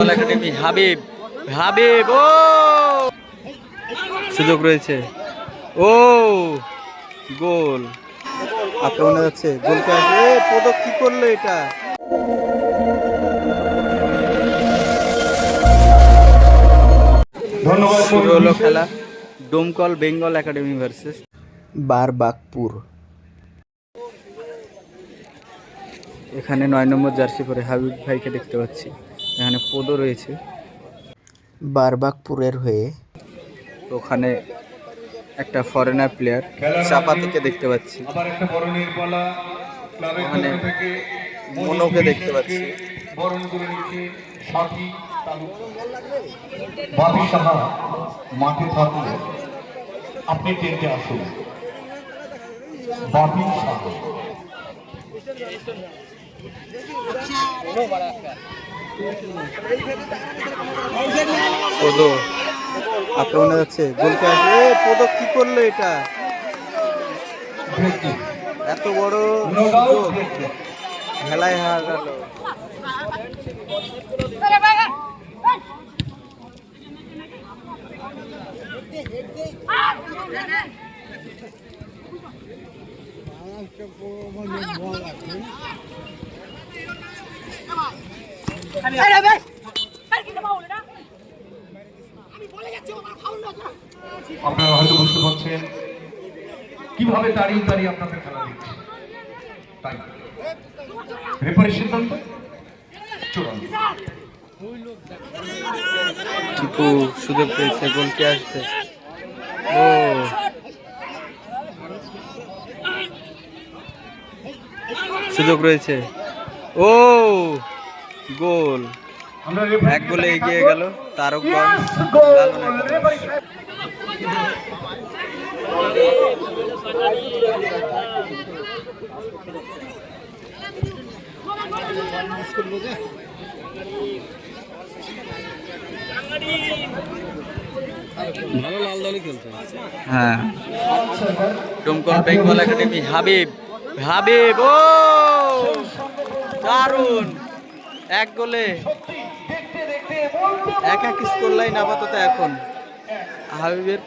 Football academy Habib Habib ও! সুযোগ রয়েছে। ও গোল। আক্রমণে যাচ্ছে গোলকে আসবে? পদক কি করল এটা? শুরু হলো খেলা। Domkal Bengal academy versus Barrackpore. এখানে নয় নম্বর জার্সি পরে হাবিব ভাইকে দেখতে পাচ্ছি। এখানে পদও রয়েছে। বারবাকপুরের হয়ে ওখানে একটা ফরেনার প্লেয়ার চাপাতিকে দেখতে পাচ্ছি। আবার একটা বরণের পালা ক্লাবের ওখানে মনোকে দেখতে পাচ্ছি। মাঠে থাকলে আপনি টেন্টে আসুন। বাপি সাহা। পদো আক্রমণে যাচ্ছে গোলকে আসবে পদক কি করল এটা? এত বড় খেলায় হারালো আপনারা হয়তো বুঝতে পারছেন কীভাবে দাঁড়িয়ে দাঁড়িয়ে আপনাদের খেলা দেখছে। তাই। রেফারির সিদ্ধান্ত চূড়ান্ত টিপু পেয়েছে গোলকে আসবে। ও। সুযোগ রয়েছে ও গোল এক গোলে এগিয়ে গেল goal! লালন একাদশ। রেফারি সাহেব। হ্যাঁ ডোমকল বেঙ্গল একাডেমি হাবিব হাবিব ও দারুণ। এক গোলে। এক এক স্কোর লাইন আপাতত এখন। হাবিবের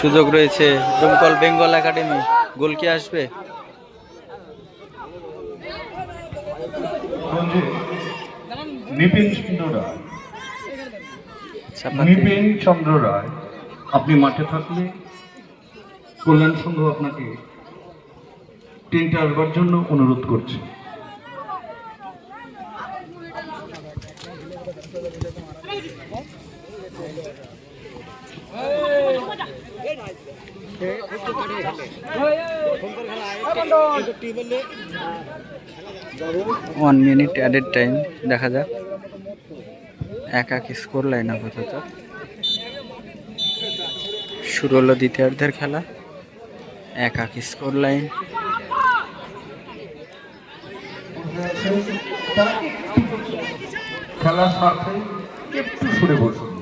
সুযোগ রয়েছে। Domkal Bengal academy. গোল কি আসবে। রঞ্জিত নিপিন চন্দ্র রায় নিপিন চন্দ্র রায় আপনি মাঠে থাকলে কল্যাণ সংঘ আপনাকে টেন্টে আসবার জন্য অনুরোধ করছে ওয়ান মিনিট অ্যাডেড টাইম দেখা যাক। এক এক স্কোর লাইন আপাতত? শুরু হলো দ্বিতীয়ার্ধের খেলা। এক এক স্কোর লাইন খেলার স্বার্থে একটু সরে বসুন।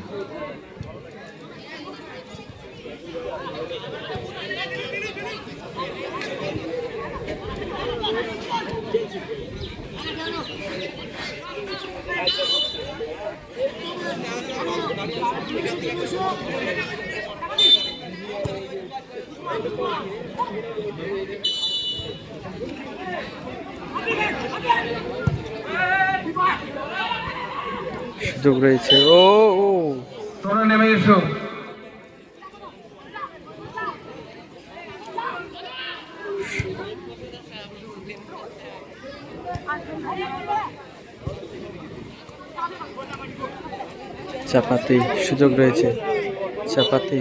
সুযোগ রয়েছে। ও ও। তোমরা নেমে এসো। চাপাতি সুযোগ রয়েছে। চাপাতি।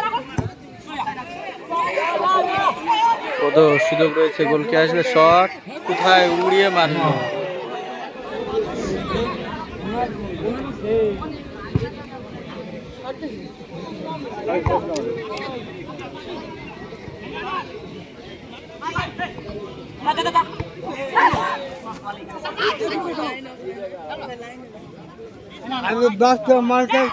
ওদো সুযোগ রয়েছে গোলকে আসবে শট কোথায় উড়িয়ে মারলো? আমি ব্যস্ত মার্কেট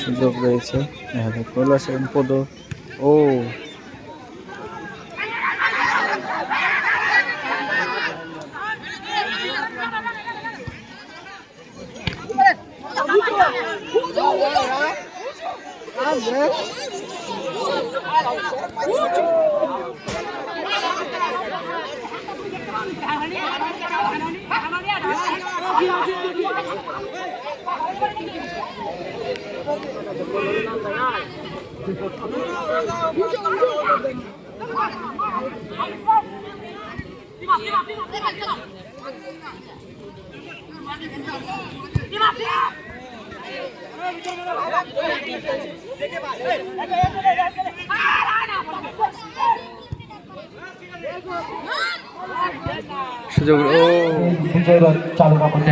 সুযোগ রয়েছে। দেখা যাক আছে পদ। ও 你妈逼！সুযোগ ও।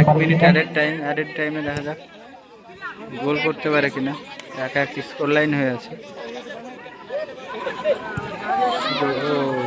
এক মিনিট অ্যাডেড টাইম অ্যাডেড টাইমে দেখা যাক। গোল করতে পারে কিনা। একা এক স্কোর লাইন হয়ে আছে। ও।